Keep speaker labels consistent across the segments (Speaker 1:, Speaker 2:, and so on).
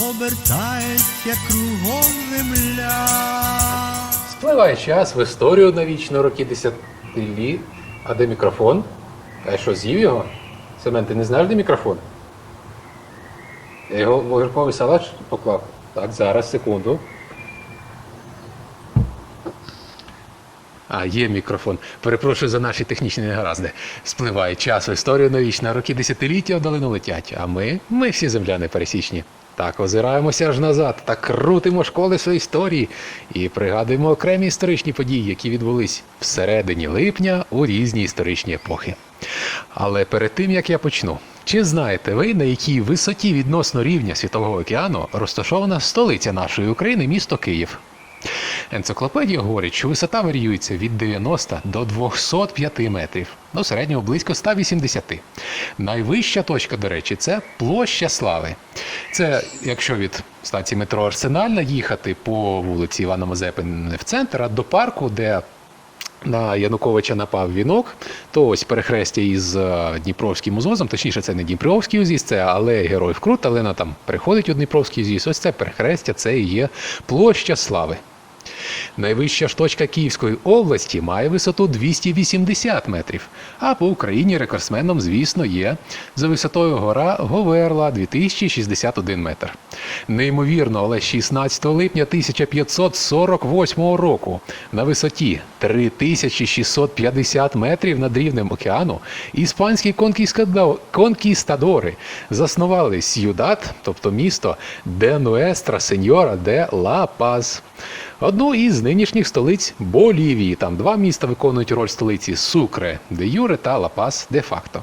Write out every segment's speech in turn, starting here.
Speaker 1: обертається кругом земля.
Speaker 2: Спливає час в історію навічно роки десятиліт. А де мікрофон? А що, з'їв його? Семен, ти не знаєш, де мікрофон? Я його в огірковий салат поклав. Так, зараз, секунду. А, є мікрофон. Перепрошую за наші технічні негаразди. Спливає час в історію навічно, роки десятиліття вдалину летять. А ми, ми всі земляни пересічні. Так озираємося аж назад та крутимо школи колесо історії і пригадуємо окремі історичні події, які відбулись всередині липня у різні історичні епохи. Але перед тим як я почну, чи знаєте ви, на якій висоті відносно рівня Світового океану розташована столиця нашої України, місто Київ? Енциклопедія говорить, що висота варіюється від 90 до 205 метрів, до середнього близько 180. Найвища точка, до речі, це площа Слави. Це якщо від станції метро Арсенальна їхати по вулиці Івана Мазепи в центр, а до парку, де на Януковича напав вінок, то ось перехрестя із е, Дніпровським узвозом, точніше, це не Дніпровський узвіз, це але Героїв Крут, але вона там переходить у Дніпровський узвіз. Ось це перехрестя, це і є площа слави. Найвища ж точка Київської області має висоту 280 метрів, а по Україні рекордсменом, звісно, є за висотою гора Говерла 2061 метр. Неймовірно, але 16 липня 1548 року на висоті 3650 метрів над рівнем океану іспанські конкістадори заснували Сюдат, тобто місто де Нуестра Сеньора де Ла Паз. Одну із нинішніх столиць Болівії. Там два міста виконують роль столиці Сукре де Юре та Лапас де факто.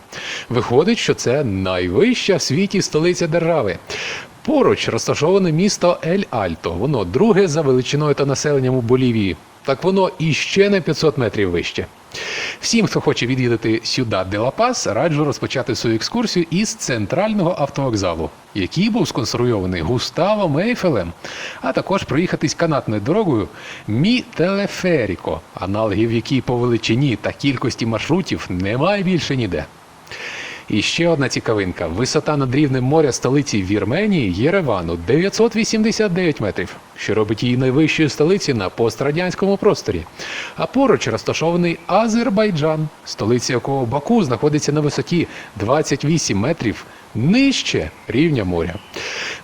Speaker 2: Виходить, що це найвища в світі столиця держави. Поруч розташоване місто Ель-Альто. Воно друге за величиною та населенням у Болівії. Так воно іще на 500 метрів вище. Всім, хто хоче відвідати Сюдад де Лапас, раджу розпочати свою екскурсію із центрального автовокзалу, який був сконструйований Густавом Мейфелем, а також проїхатись канатною дорогою Мі Телеферіко, аналогів якій по величині та кількості маршрутів немає більше ніде. І ще одна цікавинка: висота над рівнем моря столиці Вірменії Єревану 989 метрів, що робить її найвищою столицею на пострадянському просторі. А поруч розташований Азербайджан, столиця якого Баку знаходиться на висоті 28 метрів нижче рівня моря.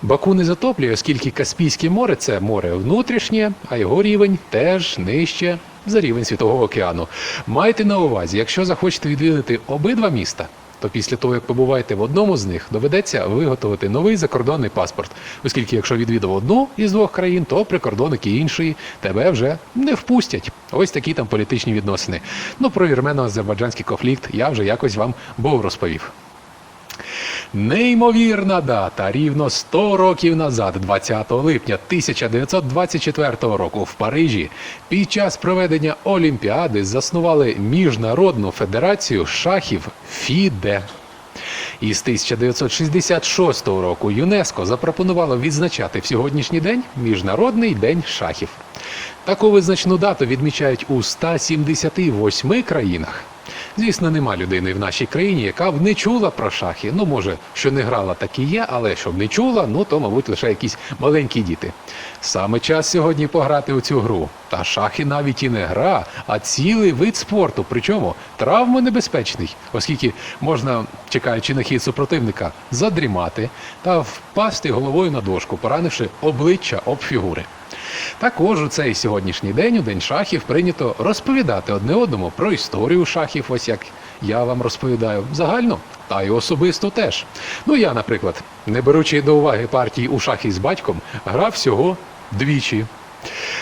Speaker 2: Баку не затоплює, оскільки Каспійське море це море внутрішнє, а його рівень теж нижче за рівень Світового океану. Майте на увазі, якщо захочете відвідати обидва міста, то після того, як побуваєте в одному з них, доведеться виготовити новий закордонний паспорт, оскільки якщо відвідав одну із двох країн, то прикордонники іншої тебе вже не впустять. Ось такі там політичні відносини. Ну про вірмено-азербайджанський конфлікт я вже якось вам був розповів. Неймовірна дата. Рівно 100 років назад, 20 липня 1924 року, в Парижі, під час проведення Олімпіади заснували Міжнародну федерацію шахів ФІДЕ. Із 1966 року ЮНЕСКО запропонувало відзначати в сьогоднішній день Міжнародний день шахів. Таку визначну дату відмічають у 178 країнах. Звісно, нема людини в нашій країні, яка б не чула про шахи. Ну, може, що не грала, так і є, але щоб не чула, ну то, мабуть, лише якісь маленькі діти. Саме час сьогодні пограти у цю гру. Та шахи навіть і не гра, а цілий вид спорту. Причому травмонебезпечний, оскільки можна, чекаючи на хід супротивника, задрімати та впасти головою на дошку, поранивши обличчя об фігури. Також у цей сьогоднішній день, у день шахів, прийнято розповідати одне одному про історію шахів, ось як я вам розповідаю загально, та й особисто теж. Ну я, наприклад, не беручи до уваги партії у шахи з батьком, грав всього двічі.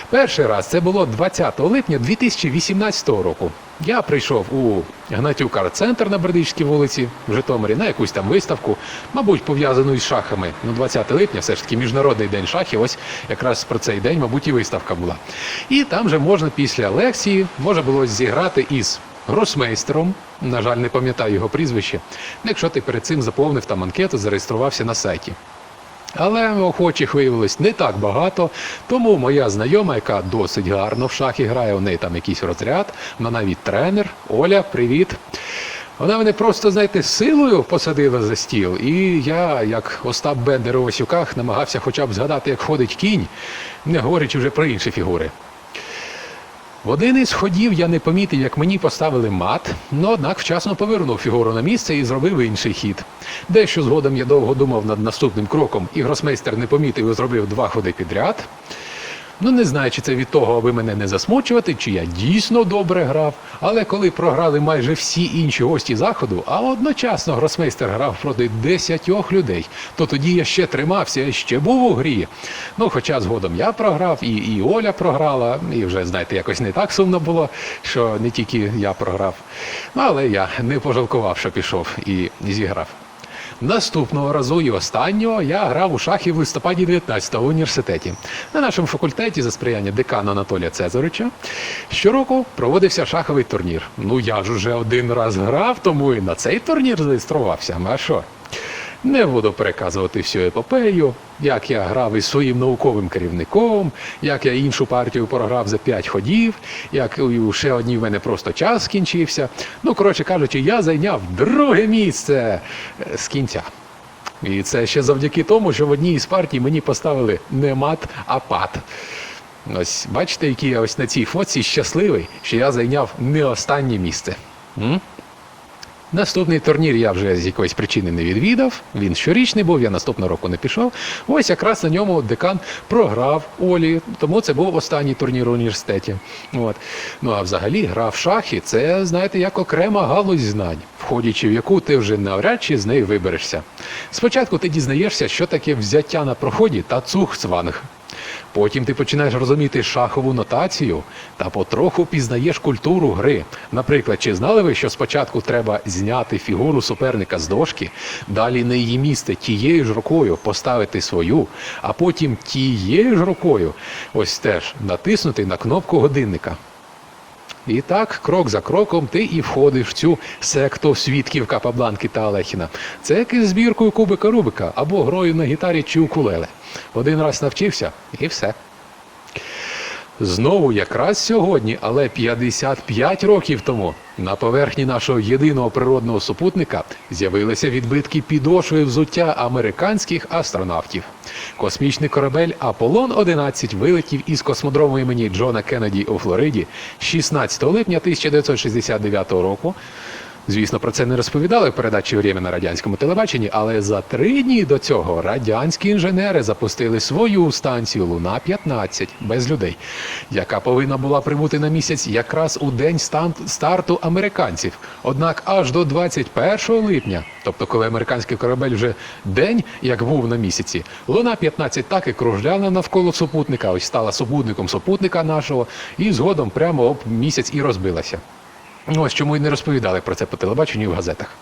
Speaker 2: Перший раз це було 20 липня 2018 року. Я прийшов у Гнатюк арт-центр на Бердичській вулиці в Житомирі на якусь там виставку, мабуть, пов'язану із шахами. Ну, 20 липня, все ж таки міжнародний день шахів. Ось якраз про цей день, мабуть, і виставка була. І там же можна після лекції можна було зіграти із гросмейстером. На жаль, не пам'ятаю його прізвище. Якщо ти перед цим заповнив там анкету, зареєструвався на сайті. Але охочих виявилось не так багато, тому моя знайома, яка досить гарно в шахі грає, у неї там якийсь розряд, вона навіть тренер. Оля, привіт. Вона мене просто, знаєте, силою посадила за стіл, і я, як Остап Бендер у Васюках, намагався хоча б згадати, як ходить кінь, не говорячи вже про інші фігури. В один із ходів я не помітив, як мені поставили мат, но однак вчасно повернув фігуру на місце і зробив інший хід. Дещо згодом я довго думав над наступним кроком, і гросмейстер не помітив і зробив два ходи підряд. Ну, не знаю, чи це від того, аби мене не засмучувати, чи я дійсно добре грав. Але коли програли майже всі інші гості заходу, а одночасно гросмейстер грав проти десятьох людей, то тоді я ще тримався, ще був у грі. Ну, хоча згодом я програв, і, і Оля програла, і вже, знаєте, якось не так сумно було, що не тільки я програв. Ну, але я не пожалкував, що пішов і зіграв. Наступного разу і останнього я грав у шахи в листопаді 19-го в університеті. На нашому факультеті за сприяння декана Анатолія Цезарича щороку проводився шаховий турнір. Ну я ж уже один раз грав, тому і на цей турнір зареєструвався. А що? Не буду переказувати всю епопею, як я грав із своїм науковим керівником, як я іншу партію програв за 5 ходів, як ще одній в мене просто час скінчився. Ну, коротше кажучи, я зайняв друге місце е, з кінця. І це ще завдяки тому, що в одній із партій мені поставили не мат, а пат. Ось бачите, який я ось на цій фоці щасливий, що я зайняв не останнє місце. М? Наступний турнір я вже з якоїсь причини не відвідав. Він щорічний був, я наступного року не пішов. Ось якраз на ньому декан програв Олі, тому це був останній турнір у університеті. От. Ну а взагалі гра в шахи це, знаєте, як окрема галузь знань, входячи в яку ти вже навряд чи з неї виберешся. Спочатку ти дізнаєшся, що таке взяття на проході та цухцванг. Потім ти починаєш розуміти шахову нотацію та потроху пізнаєш культуру гри. Наприклад, чи знали ви, що спочатку треба зняти фігуру суперника з дошки, далі на її місце тією ж рукою поставити свою, а потім тією ж рукою ось теж натиснути на кнопку годинника. І так, крок за кроком, ти і входиш в цю секту свідків Капабланки та Алехіна. Це як із збіркою кубика Рубика або грою на гітарі чи укулеле. Один раз навчився і все. Знову якраз сьогодні, але 55 років тому, на поверхні нашого єдиного природного супутника з'явилися відбитки підошви взуття американських астронавтів. Космічний корабель Аполлон 11 вилетів із космодрому імені Джона Кеннеді у Флориді 16 липня 1969 року. Звісно, про це не розповідали в передачі «Время» на радянському телебаченні, але за три дні до цього радянські інженери запустили свою станцію Луна 15 без людей, яка повинна була прибути на місяць якраз у день старту американців. Однак аж до 21 липня, тобто коли американський корабель вже день як був на місяці, Луна 15 так і кружляла навколо супутника, ось стала супутником супутника нашого, і згодом прямо об місяць і розбилася. Ну, Ось чому і не розповідали про це по телебаченню і в газетах.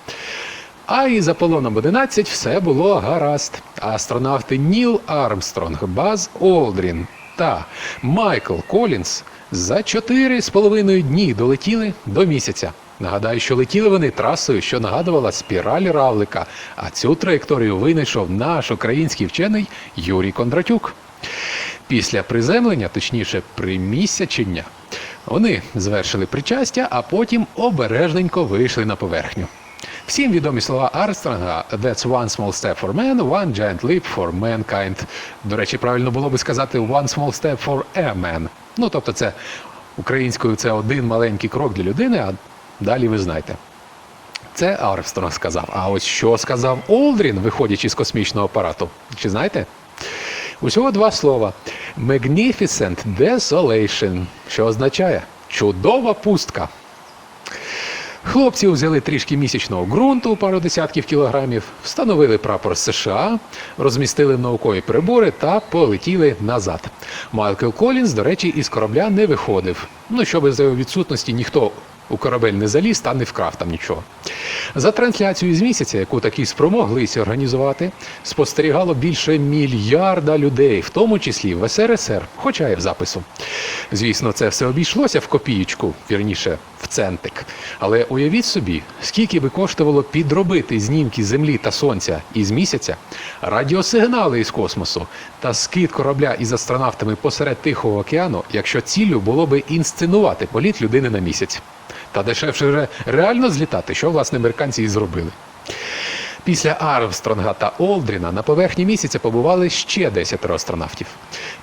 Speaker 2: А із Аполлоном 11 все було гаразд. Астронавти Ніл Армстронг, Баз Олдрін та Майкл Колінс за 4,5 дні долетіли до місяця. Нагадаю, що летіли вони трасою, що нагадувала спіраль равлика. А цю траєкторію винайшов наш український вчений Юрій Кондратюк. Після приземлення, точніше примісячення, вони звершили причастя, а потім обережненько вийшли на поверхню. Всім відомі слова Армстронга «That's one small step for man, one giant leap for mankind». До речі, правильно було би сказати «one small step for a man». Ну, тобто це українською це один маленький крок для людини, а далі ви знаєте. Це Армстронг сказав. А ось що сказав Олдрін, виходячи з космічного апарату? Чи знаєте? Усього два слова: Magnificent Desolation, що означає чудова пустка. Хлопці взяли трішки місячного ґрунту, пару десятків кілограмів, встановили прапор США, розмістили наукові прибори та полетіли назад. Майкл Колінз, до речі, із корабля не виходив. Ну, щоб за його відсутності ніхто у корабель не заліз та не вкрав там нічого. За трансляцію з місяця, яку такі спромоглися організувати, спостерігало більше мільярда людей, в тому числі в СРСР, хоча і в запису. Звісно, це все обійшлося в копієчку, вірніше, в центик. Але уявіть собі, скільки би коштувало підробити знімки Землі та Сонця із місяця, радіосигнали із космосу та скид корабля із астронавтами посеред Тихого океану, якщо ціллю було би інсценувати політ людини на місяць. Та дешевше вже реально злітати, що власне американці і зробили. Після Армстронга та Олдріна на поверхні місяця побували ще 10 астронавтів: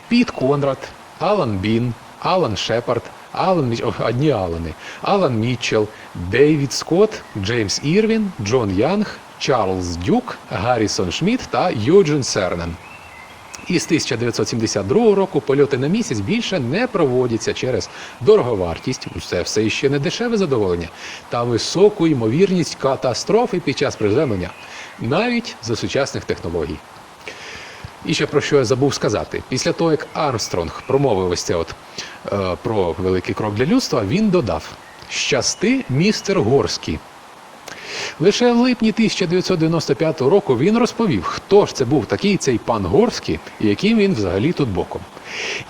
Speaker 2: Піт Конрад, Алан Бін, Алан Шепард, Алан одні Алани, Алан Мітчелл, Дейвід Скотт, Джеймс Ірвін, Джон Янг, Чарльз Дюк, Гаррісон Шмідт та Юджин Сернен. Із 1972 року польоти на місяць більше не проводяться через дороговартість, це все ще не дешеве задоволення, та високу ймовірність катастрофи під час приземлення, навіть за сучасних технологій. І ще про що я забув сказати. Після того, як Армстронг промовив ось це от е, про великий крок для людства, він додав: Щасти, містер Горський. Лише в липні 1995 року він розповів, хто ж це був такий цей пан Горський яким він взагалі тут боком.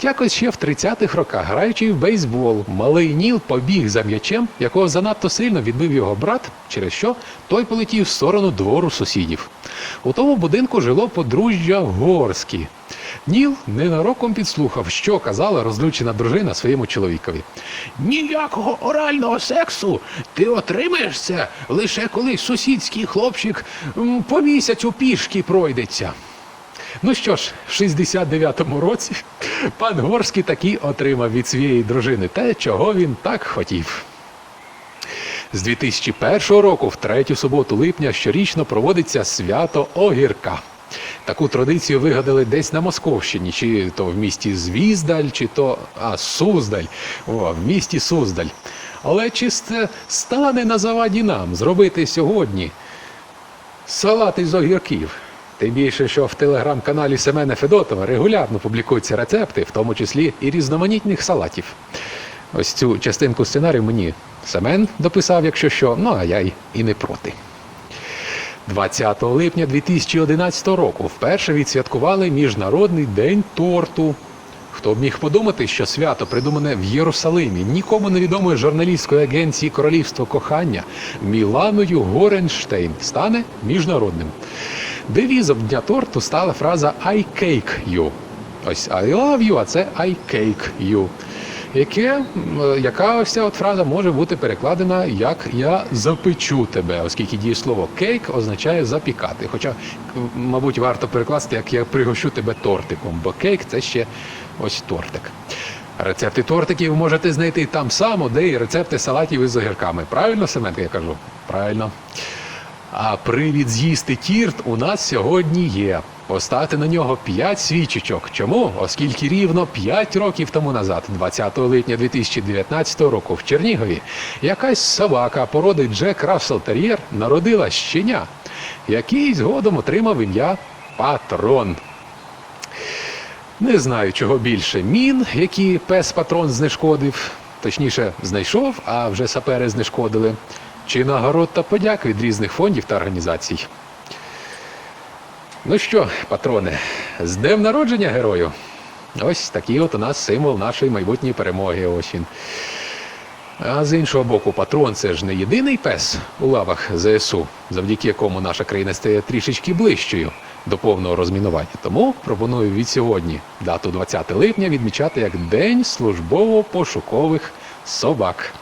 Speaker 2: Якось ще в 30-х роках, граючи в бейсбол, малий Ніл побіг за м'ячем, якого занадто сильно відбив його брат, через що той полетів в сторону двору сусідів. У тому будинку жило подружжя Горські. Ніл ненароком підслухав, що казала розлючена дружина своєму чоловікові. Ніякого орального сексу ти отримаєш це лише коли сусідський хлопчик по місяцю пішки пройдеться. Ну що ж, в 69-му році пан Горський таки отримав від своєї дружини те, чого він так хотів. З 2001 року, в третю суботу липня, щорічно проводиться свято Огірка. Таку традицію вигадали десь на Московщині, чи то в місті Звіздаль, чи то а, Суздаль. О, в місті Суздаль. Але чи це стане на заваді нам зробити сьогодні салат із огірків? Тим більше, що в телеграм-каналі Семена Федотова регулярно публікуються рецепти, в тому числі і різноманітних салатів. Ось цю частинку сценарію мені Семен дописав, якщо що, ну а я й і не проти. 20 липня 2011 року вперше відсвяткували Міжнародний день торту. Хто б міг подумати, що свято придумане в Єрусалимі нікому невідомої журналістської агенції Королівство кохання Міланою Горенштейн стане міжнародним. Девізом дня торту стала фраза I cake you. Ось I love you, а це I cake you. Яке, яка ця от фраза може бути перекладена як я запечу тебе, оскільки дієслово кейк означає запікати. Хоча, мабуть, варто перекласти, як я пригощу тебе тортиком, бо кейк це ще ось тортик. Рецепти тортиків можете знайти там само, де і рецепти салатів із огірками. Правильно, Семенко, я кажу? Правильно. А привід з'їсти тірт у нас сьогодні є. Поставте на нього 5 свічечок. Чому? Оскільки рівно 5 років тому назад, 20 липня 2019 року, в Чернігові, якась собака породи Джек Рассел Тер'єр народила щеня, який згодом отримав ім'я Патрон. Не знаю, чого більше мін, які пес патрон знешкодив, точніше, знайшов, а вже сапери знешкодили, чи нагород та подяк від різних фондів та організацій. Ну що, патрони, з днем народження герою. Ось такий от у нас символ нашої майбутньої перемоги. Ось. А з іншого боку, патрон це ж не єдиний пес у лавах ЗСУ, завдяки якому наша країна стає трішечки ближчою до повного розмінування. Тому пропоную від сьогодні, дату 20 липня, відмічати як День службово-пошукових собак.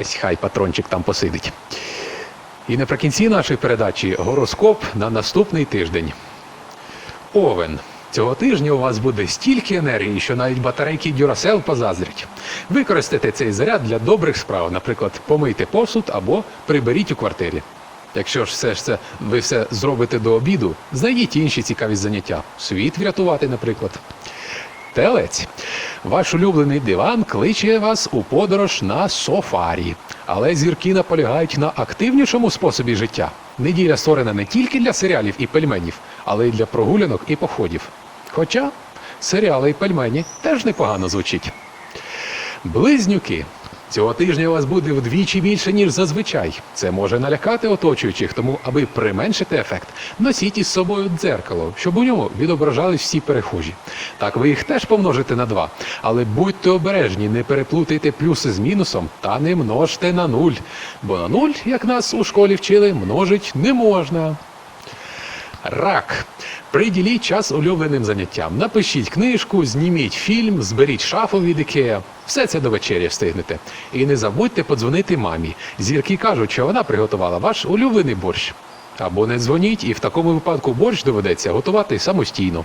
Speaker 2: Ось хай патрончик там посидить. І наприкінці нашої передачі гороскоп на наступний тиждень. Овен. Цього тижня у вас буде стільки енергії, що навіть батарейки Duracell позаздрять. Використайте цей заряд для добрих справ, наприклад, помийте посуд або приберіть у квартирі. Якщо ж все ж це ви все зробите до обіду, знайдіть інші цікаві заняття. Світ врятувати, наприклад. Телець. Ваш улюблений диван кличе вас у подорож на софарі. Але зірки наполягають на активнішому способі життя. Неділя створена не тільки для серіалів і пельменів, але й для прогулянок і походів. Хоча серіали і пельмені теж непогано звучить. Близнюки. Цього тижня у вас буде вдвічі більше, ніж зазвичай. Це може налякати оточуючих, тому, аби применшити ефект, носіть із собою дзеркало, щоб у ньому відображались всі перехожі. Так ви їх теж помножите на два. Але будьте обережні, не переплутайте плюси з мінусом та не множте на нуль. Бо на нуль, як нас у школі вчили, множить не можна. Рак. Приділіть час улюбленим заняттям. Напишіть книжку, зніміть фільм, зберіть шафу від Ікеа. Все це до вечері встигнете. І не забудьте подзвонити мамі. Зірки кажуть, що вона приготувала ваш улюблений борщ. Або не дзвоніть, і в такому випадку борщ доведеться готувати самостійно.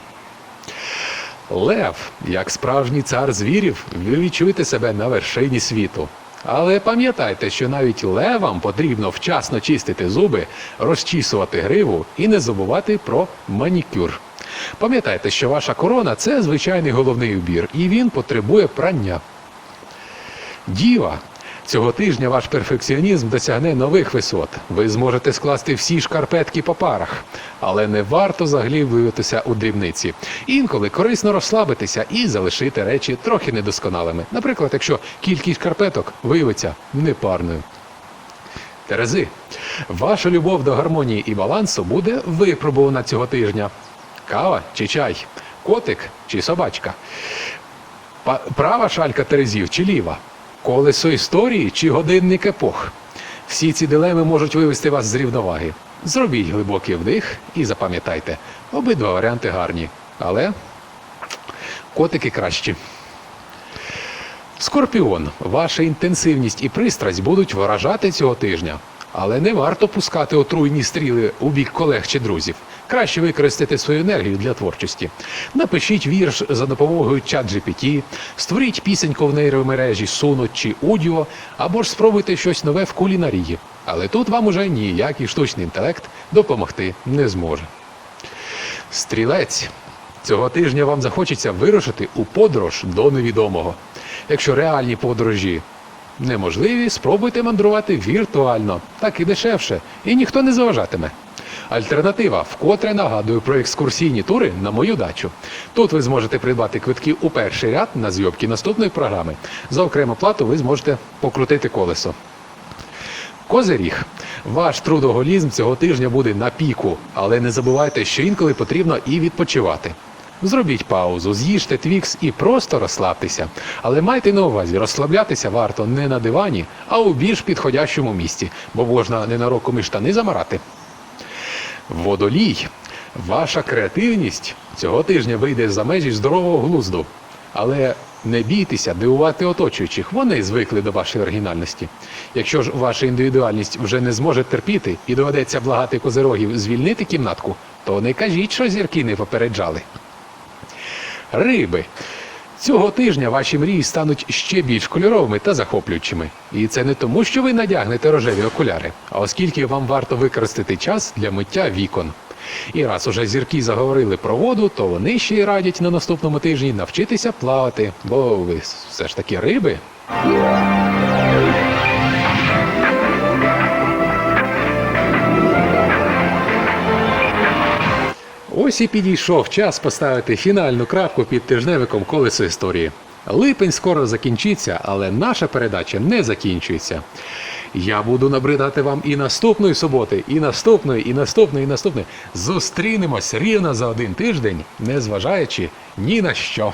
Speaker 2: Лев, як справжній цар звірів, ви відчуєте себе на вершині світу. Але пам'ятайте, що навіть левам потрібно вчасно чистити зуби, розчісувати гриву і не забувати про манікюр. Пам'ятайте, що ваша корона це звичайний головний убір, і він потребує прання. Діва. Цього тижня ваш перфекціонізм досягне нових висот. Ви зможете скласти всі шкарпетки по парах, але не варто заглиблюватися у дрібниці. Інколи корисно розслабитися і залишити речі трохи недосконалими. Наприклад, якщо кількість шкарпеток виявиться непарною. Терези, ваша любов до гармонії і балансу буде випробувана цього тижня. Кава чи чай, котик чи собачка. Права шалька Терезів чи ліва? Колесо історії чи годинник епох? Всі ці дилеми можуть вивести вас з рівноваги. Зробіть глибокий вдих і запам'ятайте, обидва варіанти гарні, але котики кращі. Скорпіон, ваша інтенсивність і пристрасть будуть вражати цього тижня. Але не варто пускати отруйні стріли у бік колег чи друзів. Краще використати свою енергію для творчості. Напишіть вірш за допомогою ChatGPT, створіть пісеньку в нейромережі Suno чи Udio, або ж спробуйте щось нове в кулінарії. Але тут вам уже ніякий штучний інтелект допомогти не зможе. Стрілець. Цього тижня вам захочеться вирушити у подорож до невідомого. Якщо реальні подорожі неможливі, спробуйте мандрувати віртуально, так і дешевше, і ніхто не заважатиме. Альтернатива вкотре нагадую про екскурсійні тури на мою дачу. Тут ви зможете придбати квитки у перший ряд на зйомки наступної програми. За окрему плату ви зможете покрутити колесо. Козиріг. Ваш трудоголізм цього тижня буде на піку, але не забувайте, що інколи потрібно і відпочивати. Зробіть паузу, з'їжте твікс і просто розслабтеся. Але майте на увазі, розслаблятися варто не на дивані, а у більш підходящому місці, бо можна ненароком і штани замарати. Водолій. Ваша креативність цього тижня вийде за межі здорового глузду. Але не бійтеся дивувати оточуючих, вони звикли до вашої оригінальності. Якщо ж ваша індивідуальність вже не зможе терпіти і доведеться благати козирогів звільнити кімнатку, то не кажіть, що зірки не попереджали. Риби. Цього тижня ваші мрії стануть ще більш кольоровими та захоплюючими. І це не тому, що ви надягнете рожеві окуляри, а оскільки вам варто використати час для миття вікон. І раз уже зірки заговорили про воду, то вони ще й радять на наступному тижні навчитися плавати, бо ви все ж таки риби. Ось і підійшов час поставити фінальну крапку під тижневиком колесо історії. Липень скоро закінчиться, але наша передача не закінчується. Я буду набридати вам і наступної суботи, і наступної, і наступної, і наступної. Зустрінемось рівно за один тиждень, незважаючи ні на що.